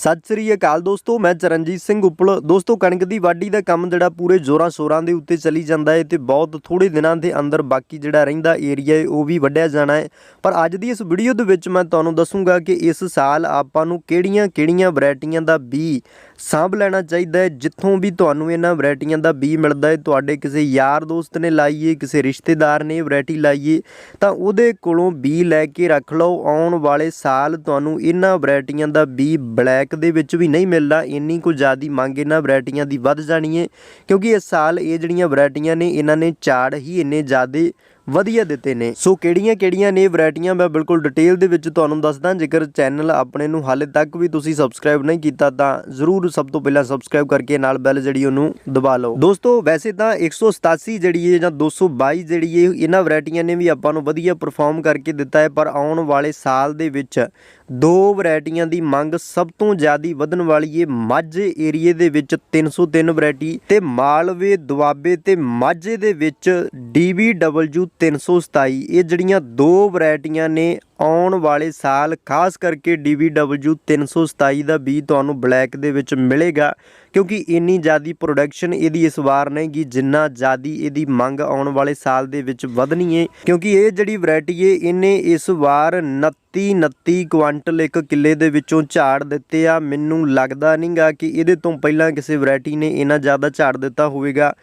ਸਤਿ ਸ੍ਰੀ ਅਕਾਲ ਦੋਸਤੋ, ਮੈਂ ਚਰਨਜੀਤ ਸਿੰਘ ਉੱਪਲ। ਦੋਸਤੋ, ਕਣਕ ਦੀ ਵਾਢੀ ਦਾ ਕੰਮ ਜਿਹੜਾ ਪੂਰੇ ਜ਼ੋਰਾਂ ਸ਼ੋਰਾਂ ਦੇ ਉੱਤੇ ਚੱਲੀ ਜਾਂਦਾ ਹੈ ਤੇ ਬਹੁਤ ਥੋੜੇ ਦਿਨਾਂ ਦੇ ਅੰਦਰ ਬਾਕੀ ਜਿਹੜਾ ਰਹਿੰਦਾ ਏਰੀਆ ਹੈ, ਉਹ ਵੀ ਵੱਢਿਆ ਜਾਣਾ ਹੈ। ਪਰ ਅੱਜ ਦੀ ਇਸ ਵੀਡੀਓ ਦੇ ਵਿੱਚ ਮੈਂ ਤੁਹਾਨੂੰ ਦੱਸੂਗਾ ਕਿ ਇਸ ਸਾਲ ਆਪਾਂ ਨੂੰ ਕਿਹੜੀਆਂ-ਕਿਹੜੀਆਂ ਵੈਰਾਈਟੀਆਂ ਦਾ ਬੀ ਸਾਂਭ ਲੈਣਾ ਚਾਹੀਦਾ ਹੈ। ਜਿੱਥੋਂ ਵੀ ਤੁਹਾਨੂੰ ਇਹਨਾਂ ਵੈਰਾਈਟੀਆਂ ਦਾ ਬੀ ਮਿਲਦਾ ਹੈ, ਤੁਹਾਡੇ ਕਿਸੇ ਯਾਰ ਦੋਸਤ ਨੇ ਲਾਈਏ, ਕਿਸੇ ਰਿਸ਼ਤੇਦਾਰ ਨੇ ਵੈਰਾਈਟੀ ਲਾਈਏ, ਤਾਂ ਉਹਦੇ ਕੋਲੋਂ ਬੀ ਲੈ ਕੇ ਰੱਖ ਲਓ। ਆਉਣ ਵਾਲੇ ਸਾਲ ਤੁਹਾਨੂੰ ਇਹਨਾਂ ਵੈਰਾਈਟੀਆਂ ਦਾ ਬੀ ਬਲੈਕ ਦੇ ਵਿੱਚ ਵੀ ਨਹੀਂ ਮਿਲਦਾ ਇੰਨੀ ਕੁ ਜ਼ਿਆਦੀ ਮੰਗ ਇਹਨਾਂ ਵੈਰਾਈਟੀਆਂ ਦੀ ਵੱਧ ਜਾਣੀ ਹੈ, ਕਿਉਂਕਿ ਇਸ ਸਾਲ ਇਹ ਜਿਹੜੀਆਂ ਵੈਰਾਈਟੀਆਂ ਨੇ, ਇਹਨਾਂ ਨੇ ਝਾੜ ਹੀ ਇੰਨੇ ਜ਼ਿਆਦੇ ਵਧੀਆ ਦਿੱਤੇ ਨੇ। ਸੋ ਕਿਹੜੀਆਂ ਕਿਹੜੀਆਂ ਨੇ ਵੈਰਾਈਟੀਆਂ ਮੈਂ ਬਿਲਕੁਲ ਡਿਟੇਲ ਦੇ ਵਿੱਚ ਤੁਹਾਨੂੰ ਦੱਸਦਾ। ਜੇਕਰ ਚੈਨਲ ਆਪਣੇ ਨੂੰ ਹਾਲੇ ਤੱਕ ਵੀ ਤੁਸੀਂ ਸਬਸਕ੍ਰਾਈਬ ਨਹੀਂ ਕੀਤਾ, ਤਾਂ ਜ਼ਰੂਰ ਸਭ ਤੋਂ ਪਹਿਲਾਂ ਸਬਸਕ੍ਰਾਈਬ ਕਰਕੇ ਨਾਲ ਬੈਲ ਜਿਹੜੀ ਉਹਨੂੰ ਦਬਾ ਲਓ। ਦੋਸਤੋ, ਵੈਸੇ ਤਾਂ 187 ਜਿਹੜੀ ਹੈ ਜਾਂ 222 ਜਿਹੜੀ ਹੈ ਇਹਨਾਂ ਵੈਰਾਈਟੀਆਂ ਨੇ ਵੀ ਆਪਾਂ ਨੂੰ ਵਧੀਆ ਪਰਫਾਰਮ ਕਰਕੇ ਦਿੱਤਾ ਹੈ। ਪਰ ਆਉਣ ਵਾਲੇ ਸਾਲ ਦੇ ਵਿੱਚ ਦੋ ਵੈਰਾਈਟੀਆਂ ਦੀ ਮੰਗ ਸਭ ਤੋਂ ਜ਼ਿਆਦਾ ਵਧਣ ਵਾਲੀ ਹੈ ਮਾਝੇ ਏਰੀਏ ਦੇ ਵਿੱਚ 303 ਵੈਰਾਈਟੀ ਤੇ ਮਾਲਵੇ ਦੁਆਬੇ ਤੇ ਮਾਝੇ ਦੇ ਵਿੱਚ DBW 327 ਇਹ ਜਿਹੜੀਆਂ ਦੋ ਵੈਰਾਈਟੀਆਂ ਨੇ ਆਉਣ ਵਾਲੇ ਸਾਲ, ਖਾਸ ਕਰਕੇ DBW 327 ਦਾ ਬੀ ਤੁਹਾਨੂੰ ਬਲੈਕ ਦੇ ਵਿੱਚ ਮਿਲੇਗਾ, ਕਿਉਂਕਿ ਇੰਨੀ ਜ਼ਿਆਦੀ ਪ੍ਰੋਡਕਸ਼ਨ ਇਹਦੀ ਇਸ ਵਾਰ ਨਹੀਂਗੀ ਜਿੰਨਾ ਜ਼ਿਆਦੀ ਇਹਦੀ ਮੰਗ ਆਉਣ ਵਾਲੇ ਸਾਲ ਦੇ ਵਿੱਚ ਵਧਣੀ ਹੈ ਕਿਉਂਕਿ ਇਹ ਜਿਹੜੀ ਵੈਰਾਈਟੀ ਹੈ ਇਹਨੇ ਇਸ ਵਾਰ 29 29 ਕੁਆਂਟਲ ਇੱਕ ਕਿੱਲੇ ਦੇ ਵਿੱਚੋਂ ਝਾੜ ਦਿੱਤੇ ਆ। ਮੈਨੂੰ ਲੱਗਦਾ ਨਹੀਂਗਾ ਕਿ ਇਹਦੇ ਤੋਂ ਪਹਿਲਾਂ ਕਿਸੇ ਵੈਰਾਈਟੀ ਨੇ ਇੰਨਾ ਜ਼ਿਆਦਾ ਝਾੜ ਦਿੱਤਾ ਹੋਵੇਗਾ।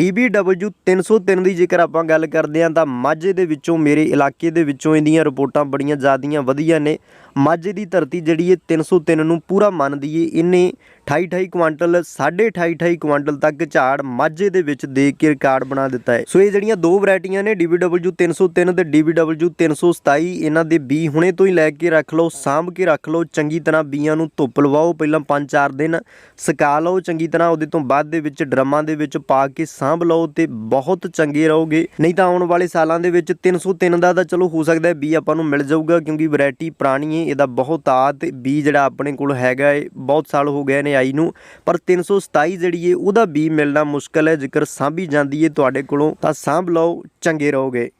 DBW 303 ਦੀ ਜੇਕਰ ਆਪਾਂ ਗੱਲ ਕਰਦੇ ਹਾਂ ਤਾਂ ਮਾਝੇ ਦੇ ਵਿੱਚੋਂ, ਮੇਰੇ ਇਲਾਕੇ ਦੇ ਵਿੱਚੋਂ ਇਹਦੀਆਂ ਰਿਪੋਰਟਾਂ ਬੜੀਆਂ ਜ਼ਿਆਦੀਆਂ ਵਧੀਆ ਨੇ। ਮਾਝੇ ਦੀ ਧਰਤੀ ਜਿਹੜੀ ਹੈ 303 ਨੂੰ ਪੂਰਾ ਮੰਨਦੀ ਏ। ਇਹਨੇ 28 28 ਕੁਆਂਟਲ 28.5 28 ਕੁਆਂਟਲ ਤੱਕ ਝਾੜ ਮਾਝੇ ਦੇ ਵਿੱਚ ਦੇ ਕੇ ਰਿਕਾਰਡ ਬਣਾ ਦਿੱਤਾ ਹੈ। ਸੋ ਇਹ ਜਿਹੜੀਆਂ ਦੋ ਵੈਰਾਈਟੀਆਂ ਨੇ DBW 303 ਤੇ DBW 327 ਇਹਨਾਂ ਦੇ ਬੀ ਹੁਣੇ ਤੋਂ ਹੀ ਲੈ ਕੇ ਰੱਖ ਲਓ, ਸਾਂਭ ਕੇ ਰੱਖ ਲਓ, ਚੰਗੀ ਤਰ੍ਹਾਂ ਬੀਆਂ ਨੂੰ ਧੁੱਪ ਲਵਾਓ ਪਹਿਲਾਂ 5-4 ਦਿਨ, ਸੁਕਾ ਲਓ, ਚੰਗੀ ਤਰ੍ਹਾਂ ਉਹਦੇ ਤੋਂ ਬਾਅਦ ਦੇ ਵਿੱਚ ਡਰਮਾਂ ਦੇ ਵਿੱਚ ਪਾ ਕੇ ਸਾਂਭ ਲਓ ਤੇ ਬਹੁਤ ਚੰਗੇ ਰਹੋਗੇ। ਨਹੀਂ ਤਾਂ ਆਉਣ ਵਾਲੇ ਸਾਲਾਂ ਦੇ ਵਿੱਚ 303 ਦਾ ਤਾਂ ਚਲੋ ਹੋ ਸਕਦਾ ਬੀ ਆਪਾਂ ਨੂੰ ਮਿਲ ਜਾਊਗਾ ਕਿਉਂਕਿ ਵੈਰਾਈਟੀ ਪੁਰਾਣੀ ਹੈ, ਇਹਦਾ ਬਹੁਤ ਆ ਬੀ ਜਿਹੜਾ ਆਪਣੇ ਕੋਲ ਹੈਗਾ ਹੈ, ਬਹੁਤ ਸਾਲ ਹੋ ਗਏ ਨੇ ਆਈ ਨੂੰ, ਪਰ 327 ਜਿਹੜੀ ਹੈ ਉਹਦਾ ਬੀ ਮਿਲਣਾ ਮੁਸ਼ਕਲ ਹੈ। ਜੇਕਰ ਸਾਂਭੀ ਜਾਂਦੀ ਹੈ ਤੁਹਾਡੇ ਕੋਲੋਂ, ਤਾਂ ਸਾਂਭ ਲਓ, ਚੰਗੇ ਰਹੋਗੇ।